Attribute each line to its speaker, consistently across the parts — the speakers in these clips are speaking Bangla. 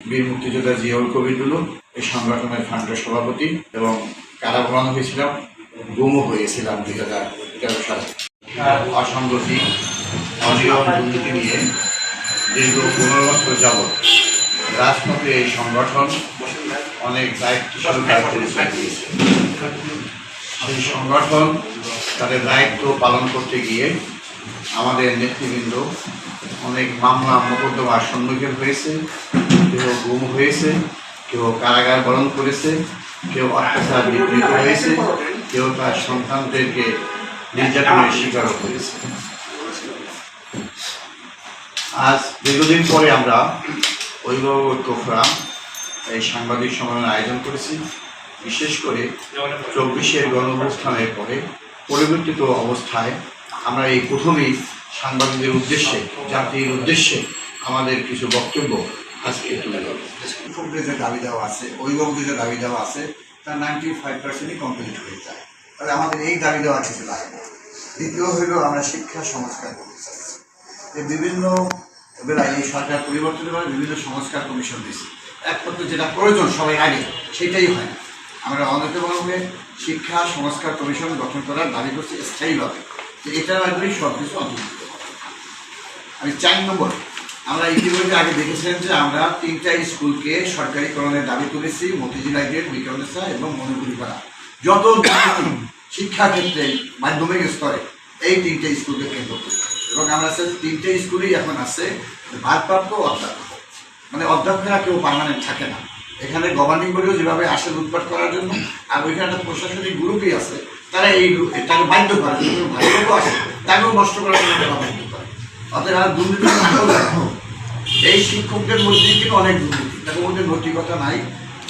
Speaker 1: বীর মুক্তিযোদ্ধা জিয়াউল কবিরুলু এই সংগঠনের ফান্ডের সভাপতি এবং কারাবরণ হয়েছিলাম, গুমও হয়েছিলাম দুই হাজার তেরো সালে। অসঙ্গতি অনিয়ম, দুর্নীতি নিয়ে দীর্ঘ পনেরো বছর যাবৎ রাজপথে এই সংগঠন অনেক দায়িত্বশীল কাজ দিয়েছে সেই সংগঠন তাদের দায়িত্ব পালন করতে গিয়ে আমাদের নেতৃবৃন্দ অনেক মামলা, মোকদ্দমার সম্মুখীন হয়েছে। কেউ গুম হয়েছে, কেউ কারাগার বরণ করেছে, কেউ অত্যাচার নিপীড়িত হয়েছে, কেউ তার সন্তানদেরকে নির্যাতনের শিকারও হয়েছে। আজ দীর্ঘদিন পরে আমরা অভিভাবক টোফরা এই সাংবাদিক সম্মেলনের আয়োজন করেছি। বিশেষ করে চব্বিশের গণঅবস্থানের পরে পরিবর্তিত অবস্থায় আমরা এই প্রথমেই সাংবাদিকদের উদ্দেশ্যে, জাতির উদ্দেশ্যে আমাদের কিছু বক্তব্য আজকে
Speaker 2: যে দাবি দেওয়া আছে, অভিভাবকদের যে দাবি দেওয়া আছে, তার নাইনটি ফাইভ পার্সেন্টই কমপ্লিট হয়ে যায়। তাহলে আমাদের এই দাবি দেওয়া কিছু লাগবে দ্বিতীয় হইল আমরা শিক্ষা সংস্কার করতে চাইছি যে বিভিন্ন বেলায় এই সরকার পরিবর্তনের বেলায় বিভিন্ন সংস্কার কমিশন দিয়েছে। একমাত্র যেটা প্রয়োজন সবাই আগে, সেটাই হয় না। আমরা অনতিবলম্বে শিক্ষা সংস্কার কমিশন গঠন করার দাবি করছি স্থায়ীভাবে। যে এটার আগেই সব কিছু অন্তর্ভুক্ত। আমি চার নম্বর আমরা ইতিমধ্যে আগে দেখেছিলাম যে আমরা তিনটা স্কুলকে সরকারিকরণের দাবি তুলেছি, মতিঝিল আইডের বিকালেসা এবং মনুপুরিপাড়া যত দুর্নীতি শিক্ষা ক্ষেত্রে মাধ্যমিক স্তরে এই তিনটে স্কুলকে কেন্দ্র করে। এবং আমরা স্যার তিনটে স্কুলেই এখন আছে ভারপ্রাপ্ত অধ্যাপক মানে অধ্যক্ষরা কেউ পার্মানেন্ট থাকে না। এখানে গভর্নিং বডিও যেভাবে আসে লুটপাট করার জন্য, আর ওইখানে একটা প্রশাসনিক গ্রুপই আছে, তারা এই তাকে বাধ্য করে যদি ভাইও আসে তাকেও নষ্ট করার জন্য তারা বাধ্য করে। অতএব দুর্নীতি এই শিক্ষকদের মধ্যে কিন্তু অনেক দুর্নীতি। তাদের মধ্যে নৈতিকতা নাই।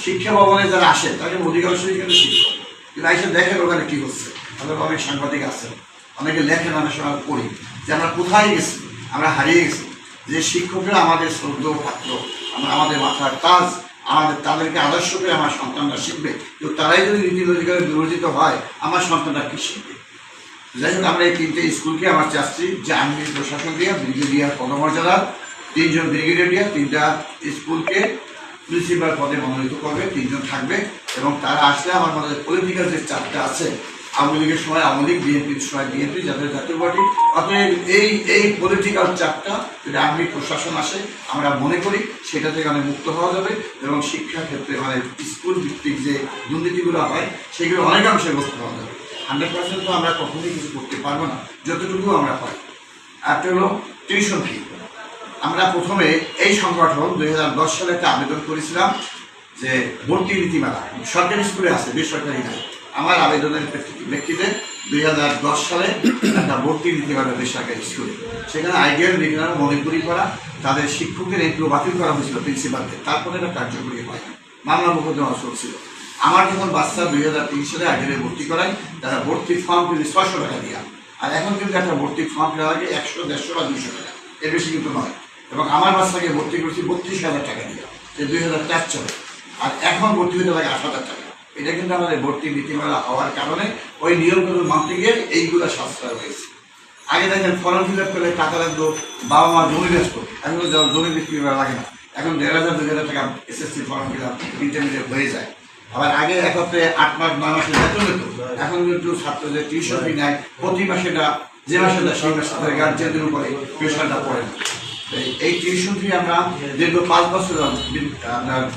Speaker 2: শিক্ষা ভবনে যারা আসে, তাদের অধিকাংশই কিন্তু শিক্ষক। কিন্তু এসে দেখেন ওখানে কি হচ্ছে। আমাদের অনেক সাংবাদিক আছেন অনেকে লেখেন, অনেক সময় পড়ি যে আমরা কোথায় গেছি, আমরা হারিয়ে গেছি। যে শিক্ষকরা আমাদের শ্রদ্ধ পাত্র, আমরা আমাদের মাথার কাজ আমাদের, তাদেরকে আদর্শ করে আমার সন্তানরা শিখবে। কিন্তু তারাই যদি নীতি অধিকারে বিরোধিত হয়, আমার সন্তানরা কি শিখবে? যাই হোক, আমরা এই তিনটে স্কুলকে আমার চাচ্ছি যে আর্মি প্রশাসন দিয়া ব্রিগেডিয়ার পদমর্যাদার তিনজন ব্রিগেডিয়ার, তিনটা স্কুলকে প্রিন্সিপাল পদে মনোনীত করবে, তিনজন থাকবে এবং তারা আসলে আমার মনে পলিটিক্যাল যে চাপটা আছে, আওয়ামী লীগের সময়, আওয়ামী লীগ বিএনপির সময় বিএনপি, জাতীয় জাতীয় পার্টি, অতএব এই এই পলিটিক্যাল চাপটা যদি আর্মি প্রশাসন আসে, আমরা মনে করি সেটা থেকে অনেক মুক্ত হওয়া যাবে এবং শিক্ষা ক্ষেত্রে মানে স্কুল ভিত্তিক যে দুর্নীতিগুলো হয়, সেগুলো অনেকাংশে মুক্ত হওয়া যাবে। হান্ড্রেড পার্সেন্ট তো আমরা কখনোই কিছু করতে পারব না, যতটুকু আমরা পাই একটা হলো টিউশন ফি আমরা প্রথমে এই সংগঠন দুই হাজার দশ সালে একটা আবেদন করেছিলাম যে ভর্তি নীতিমালা সরকারি স্কুলে আছে, বেসরকারি নাই। আমার আবেদনের প্রেক্ষিতে- দুই হাজার দশ সালে একটা ভর্তি নীতিমালা বেসরকারি স্কুলে। সেখানে আইডিয়াল বিজ্ঞান মনিপুরি করা তাদের শিক্ষকদের এগুলো বাতিল করা হয়েছিল প্রিন্সিপালদের তারপরে এটা কার্যকরী হয়। মামলা মোকদ্দমা চলছিল। আমার যখন বাচ্চা দুই হাজার তিন সালে আইডিয়ালে ভর্তি করাই তারা ভর্তি ফর্ম কিন্তু ছশো টাকা দিয়া। আর এখন কিন্তু একটা ভর্তি ফর্ম দেওয়া লাগে একশো, দেড়শো বা দুশো টাকা। এর বেশি কিন্তু নয়। এবং আমার বাচ্চাকে ভর্তি করছি বত্রিশ হাজার টাকা দিয়ে। দুই হাজার চার চলে। আর এখন ভর্তি হতে লাগে আট হাজার টাকা। এটা কিন্তু আমাদের ভর্তি নীতিমালা হওয়ার কারণে ওই নিয়মগুলো মানতে গিয়ে এইগুলো সাশ্রয় হয়েছে। আগে দেখেন ফর্ম ফিল আপ করলে টাকা লাগতো, বাবা মা জমি ব্যস্ত। এখন জমি বিক্রি করা লাগে না। এখন দেড় হাজার, দুই হাজার টাকা SSC form fill up intermediate হয়ে যায়। আবার আগে এক হপ্তাহে আট মাস, নয় মাসে বেতন হতো। এখন কিন্তু ছাত্রদের টিউশন ফি নেয়। প্রতি মাসে এটা যে মাসে সেই মাসে গার্জিয়ানদের উপরে প্রেশারটা পড়ে না। এই- এই টিউশন ফি আমরা দীর্ঘ পাঁচ বছর আপনার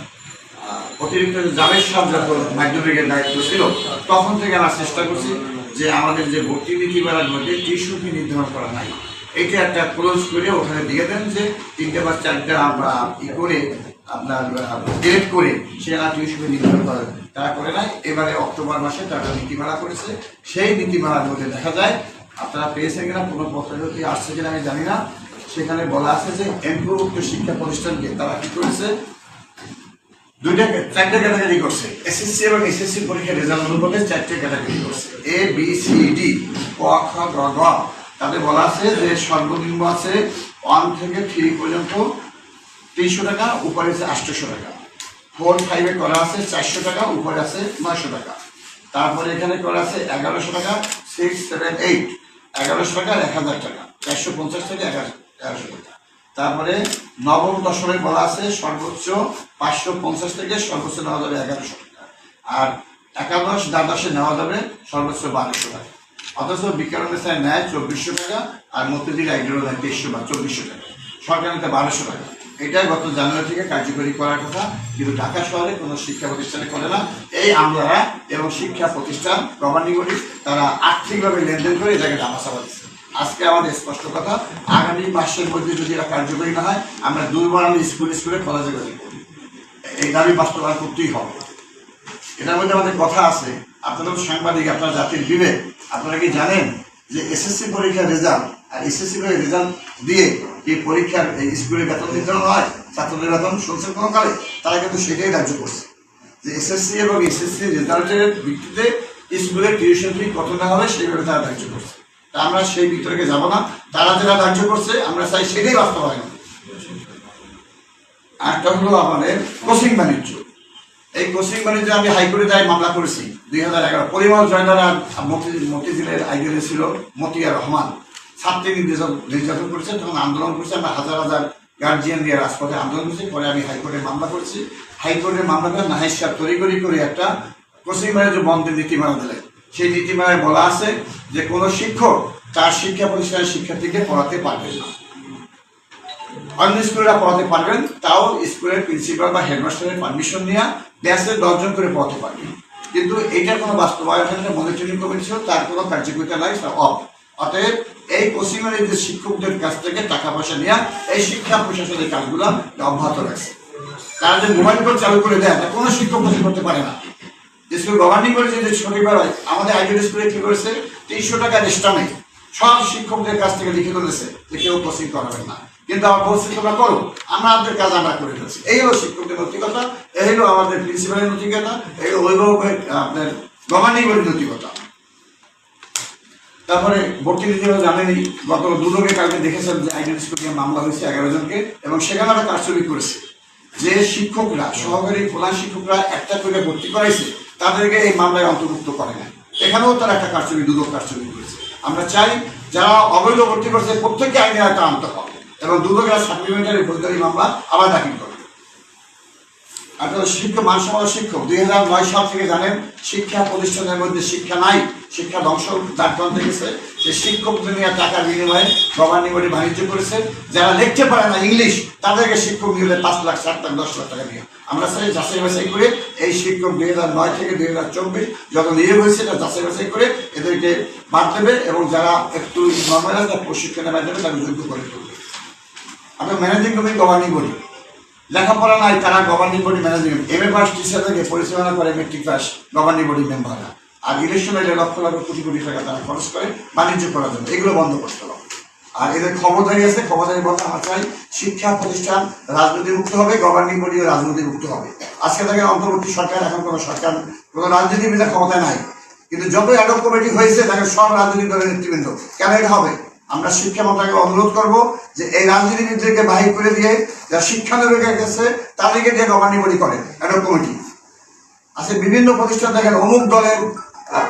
Speaker 2: অতিরিক্ত জাভেদ সাহেব যখন মাধ্যমিকের দায়িত্ব ছিল, তখন থেকে আমরা চেষ্টা করছি যে আমাদের যে ভর্তি নীতি বেলার মধ্যে টিউশন ফি নির্ধারণ করা নাই। এটা একটা ক্লোজ করে ওখানে দিয়ে দেন যে তিনটে বা চারটে আমরা ই করে, আপনার ডিলেট করে সেখানে টিউশন নির্ধারণ করে তারা করে নাই। এবারে অক্টোবর মাসে তারা নীতিমালা করেছে। সেই নীতিমালার মধ্যে দেখা যায়, আপনারা পেয়েছেন কিনা, কোনো পত্রটি আসছে কিনা আমি জানি না। সেখানে বলা আছে যে এমপ্রভুক্ত শিক্ষা প্রতিষ্ঠানকে তারা কি করেছে? দুইটা চারটে ক্যাটাগরি করছে। এসএসসি এবং এসএসসি পরীক্ষার রেজাল্ট অনুপাতে চারটে ক্যাটাগরি করছে। এ বি সি ডি ক, খ, গ গ। তাতে বলা আছে যে সর্বনিম্ন আছে ওয়ান থেকে থ্রি পর্যন্ত তিনশো টাকা, উপরে আছে আটশোশো টাকা। ফোর ফাইভে করা আছে চারশো টাকা, উপরে আছে নয়শো টাকা। তারপরে এখানে করা আছে এগারোশো টাকা সিক্স সেভেন এইট এগারোশো টাকা এক হাজার টাকা। চারশো পঞ্চাশ থেকে এগারো তারপরে নবম দশমে বলা আছে সর্বোচ্চ পাঁচশো পঞ্চাশ থেকে সর্বোচ্চ নেওয়া যাবে এগারোশো টাকা। আর একাদশ দ্বাদশে নেওয়া যাবে সর্বোচ্চ বারোশো টাকা। অথচ বিজ্ঞানের নেয় চব্বিশশো টাকা আর মতিঝিল আইডিয়াল নেয় তেইশশো বা চব্বিশশো টাকা। সরকার নিতে বারোশো টাকা। এটাই গত জানুয়ারি থেকে কার্যকরী করার কথা। কিন্তু ঢাকা শহরে কোনো শিক্ষা প্রতিষ্ঠানে করে না। এই আমলারা এবং শিক্ষা প্রতিষ্ঠান গভর্নিং বডি তারা আর্থিকভাবে লেনদেন করে এটাকে দামাচাপা দিচ্ছে। আজকে আমাদের স্পষ্ট কথা, আগামী মাসের মধ্যে যদি এটা কার্যকরী না হয়, আমরা দুর্বার আমি স্কুল, স্কুলে কলেজে কলেজে করব। এই দাবি বাস্তবায়ন করতেই হবে। এটার মধ্যে আমাদের কথা আছে। আপনারা তো সাংবাদিক, আপনার জাতির বিবেক, আপনারা কি জানেন যে এসএসসি পরীক্ষার রেজাল্ট আর এসএসসি করে রেজাল্ট দিয়ে এই পরীক্ষার এই স্কুলে বেতন নির্ধারণ হয়, ছাত্রদের বেতন শুনছেন কোনো কালে তারা কিন্তু সেটাই রাজ্য করছে। যে এসএসসি এবং এসএসসি রেজাল্টের ভিত্তিতে স্কুলের টিউশন ফি কত নেওয়া হবে, সেইভাবে তারা ধার্য করছে। আমরা সেই বিতর্কে যাব না। তারা যেটা ধার্য করছে, আমরা চাই সেটাই বাস্তবায়ন। একটা হলো আমাদের কোচিং বাণিজ্য। এই কোচিং বাণিজ্যে আমি হাইকোর্টে যাই মামলা করেছি, দুই হাজার এগারো। পরিমল জয়নার মতিঝিলের আইডিয়ালে ছিল মতিয়া রহমান। ছাত্রী নির্যাতন করেছে, তখন আন্দোলন করছে। আমরা হাজার হাজার গার্জিয়ান দিয়ে রাজপথে আন্দোলন করছি। পরে আমি হাইকোর্টে মামলা করেছি। হাইকোর্টের মামলাটা নাহিদ সাহেব তৈরি করে একটা কোচিং বাণিজ্য বন্ধের নীতিমালা দিলেন। সেই নীতিমালায় বলা আছে যে কোনো শিক্ষক তার শিক্ষা প্রতিষ্ঠানের শিক্ষার্থীকে পড়াতে পারবেন না। অন্য স্কুলেরা পড়াতে পারবেন, তাও স্কুলের প্রিন্সিপাল বা হেডমাস্টারের পারমিশন নিয়ে ব্যাসে দশজন করে পড়াতে পারবেন। কিন্তু এটার কোনো বাস্তবায়ন মনিটরিং কমিটি ছিল, তার কোনো কার্যকরিতা নাই অফ অতএব এই পশ্চিমের যে শিক্ষকদের কাছ থেকে টাকা পয়সা নেওয়া এই শিক্ষা প্রশাসনের কাজগুলো অব্যাহত রাখছে। তারা যে মোবাইল ফোন চালু করে দেয়, তা কোনো শিক্ষক করতে পারে না। স্কুল গভর্নিং করেছে যে আমাদের আইডিয়াল স্কুলে কি করেছে? তিনশো টাকা সব শিক্ষকদের কাছ থেকে লিখে দিয়েছে যে কেউ করাবেন না। কিন্তু আমার করো, আমাদের কাজ আমরা করে ফেলছি। এই হলো শিক্ষকদের নৈতিকতা, এই হলো আমাদের প্রিন্সিপালের নৈতিকতা, এই হলো অভিভাবকের, আপনার গভর্নিং নৈতিকতা। তারপরে ভর্তি নীতি জানেনই, গত দুদকে কালকে দেখেছেন যে আইডেন্টি স্কুল নিয়ে মামলা হয়েছে এগারো জনকে, এবং সেখানে একটা কারচুপি করেছে। যে শিক্ষকরা, সহকারী প্রধান শিক্ষকরা একটা করে ভর্তি করাইছে তাদেরকে এই মামলায় অন্তর্ভুক্ত করে না। এখানেও তারা একটা কারচুপি, দুদক কারচুপি করেছে। আমরা চাই যারা অবৈধ ভর্তি করছে, প্রত্যেককে আইনে একটা আনতে হবে এবং দুদকের সাপ্লিমেন্টারি ফৌজদারি মামলা আবার দাখিল করবে। আপনার শিক্ষক, মানসম্মত শিক্ষক, দুই হাজার নয় সাল থেকে জানেন, শিক্ষা প্রতিষ্ঠানের মধ্যে শিক্ষা নাই, শিক্ষা ধ্বংস দাঁড়াতে গেছে। যে শিক্ষকদের নিয়ে টাকার বিনিময়ে গভর্নিং বডি বাণিজ্য করেছে। যারা লিখতে পারে না ইংলিশ, তাদেরকে শিক্ষক নিয়ে পাঁচ লাখ, সাত লাখ, দশ লাখ টাকা দিয়ে। আমরা চাই যাচাই বাছাই করে এই শিক্ষক দুই হাজার নয় থেকে দুই হাজার চব্বিশ যত নিয়োগ হয়েছে এটা যাচাই বাছাই করে এদেরকে বাদ দেবে এবং যারা একটু নর্মাল আছে, তার প্রশিক্ষণের মাধ্যমে তাকে যোগ্য করে তুলবে। আপনার ম্যানেজিং কমিটি গভর্নিং বডি লেখাপড়া নাই, তারা governing body managing M A pass teacher থেকে পরিচালনা করে মেট্রিক পাস গভর্নিং বডি মেম্বাররা আর ইলেকশন এলে লক্ষ লক্ষ কোটি কোটি টাকা তারা খরচ করে বাণিজ্য করার জন্য। এগুলো বন্ধ করতে হবে। আর এদের খবরদারি আছে খবরদারি বলতে আমরা চাই শিক্ষা, প্রতিষ্ঠান, রাজনীতি মুক্ত হবে গভর্নিং বডিও রাজনীতি মুক্ত হবে। আজকে থেকে অন্তর্বর্তী সরকার, এখন কোনো সরকার, কোনো রাজনীতিবিদের ক্ষমতায় নাই। কিন্তু যত অ্যাডক কমিটি হয়েছে, তাকে সব রাজনৈতিক দলের নেতৃবৃন্দ। কেন এটা হবে? আমরা শিক্ষা মন্ত্রণালয়কে অনুরোধ করব যে এই রাজনীতিবিদদেরকে বাহির করে দিয়ে, যারা শিক্ষানবিকের কাছে তাদেরকে দিয়ে গভর্নিং বডি করে অ্যাডক কমিটি আছে বিভিন্ন প্রতিষ্ঠান দেখেন, অমুক দলের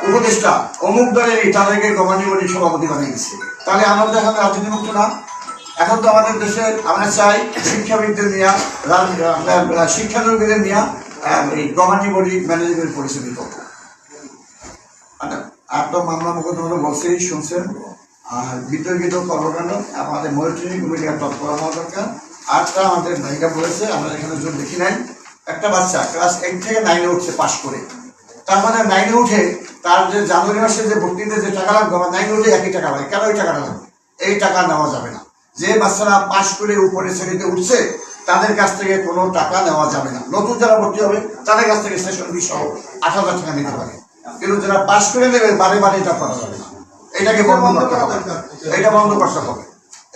Speaker 2: উপদেষ্টা অমুক দলের এই তাদেরকে গভর্নিং বডির সভাপতি দিচ্ছে তাহলে আমাদের এখন রাজনীতি মুক্ত না। এখন তো আমাদের দেশে আমরা চাই শিক্ষাবিদদের আপনার শিক্ষানবিদের নিয়ে এই গভর্নিং বডি ম্যানেজমেন্ট পরিচালিত করব আচ্ছা, আপনার মামলা মোকদ্দমা বলছেই শুনছেন? আর বিতর্কিত কর্মকাণ্ড আমাদের মনিটরিং কমিটি তৎপর হওয়া দরকার। আরটা আমাদের ভাইকা বলেছে আমরা এখানে জোর দেখি নাই। একটা বাচ্চা ক্লাস এইট থেকে নাইনে উঠছে পাশ করে। তার মানে নাইনে উঠে তার যে জানুয়ারি মাসে যে ভর্তিতে যে টাকা লাগবে, আমার নাইনে উঠে একই টাকা লাগে। কেন ওই টাকাটা লাগবে এই টাকা নেওয়া যাবে না। যে বাচ্চারা পাশ করে উপরে শ্রেণীতে উঠছে, তাদের কাছ থেকে কোনো টাকা নেওয়া যাবে না। নতুন যারা ভর্তি হবে, তাদের কাছ থেকে সেশন ফি সহ আট হাজার টাকা নিতে পারে। কিন্তু যারা পাশ করে নেবে, বারে বারে এটা করা যাবে না। এটাকে বন্ধ হবে। এটা বন্ধ করতে হবে।